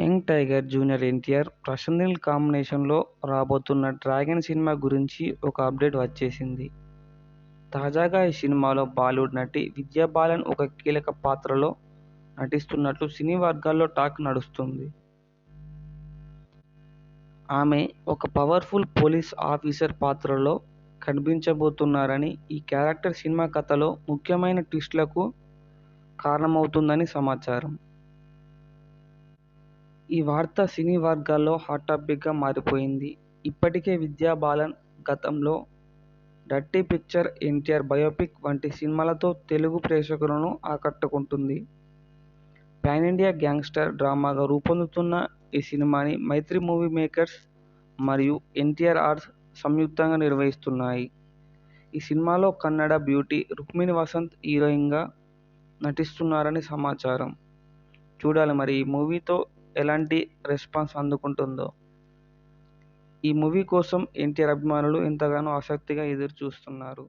Young tiger junior NTR, Prashanth Neel కాంబినేషన్లో రాబోతున్న 'dragon' cinema గురించి ఒక అప్డేట్ వచ్చేసింది. తాజాగా ఈ సినిమాలో బాలీవుడ్ నటి విద్యా బాలన్ ఒక కీలక పాత్రలో నటిస్తున్నట్లు సినీ వర్గాల్లో టాక్ నడుస్తుంది. ఆమె ఒక పవర్ఫుల్ పోలీస్ ఆఫీసర్ పాత్రలో కనిపించబోతున్నారని, ఈ క్యారెక్టర్ సినిమా కథలో ముఖ్యమైన ట్విస్ట్లకు కారణమవుతుందని సమాచారం. ఈ వార్త సినీ వర్గాల్లో హాట్ టాపిక్గా మారిపోయింది. ఇప్పటికే విద్యా బాలన్ గతంలో 'డర్టీ పిక్చర్', ఎన్టీఆర్ బయోపిక్ వంటి సినిమాలతో తెలుగు ప్రేక్షకులను ఆకట్టుకుంటుంది. పాన్ ఇండియా గ్యాంగ్స్టర్ డ్రామాగా రూపొందుతున్న ఈ సినిమాని మైత్రి మూవీ మేకర్స్ మరియు ఎన్టీఆర్ ఆర్ట్స్ సంయుక్తంగా నిర్వహిస్తున్నాయి ఈ సినిమాలో కన్నడ బ్యూటీ రుక్మిణి వసంత్ హీరోయిన్గా నటిస్తున్నారని సమాచారం. చూడాలి మరి ఈ మూవీతో ఎలాంటి రెస్పాన్స్ అందుకుంటుందో! ఈ మూవీ కోసం ఎన్టీఆర్ అభిమానులు ఎంతగానో ఆసక్తిగా ఎదురు చూస్తున్నారు.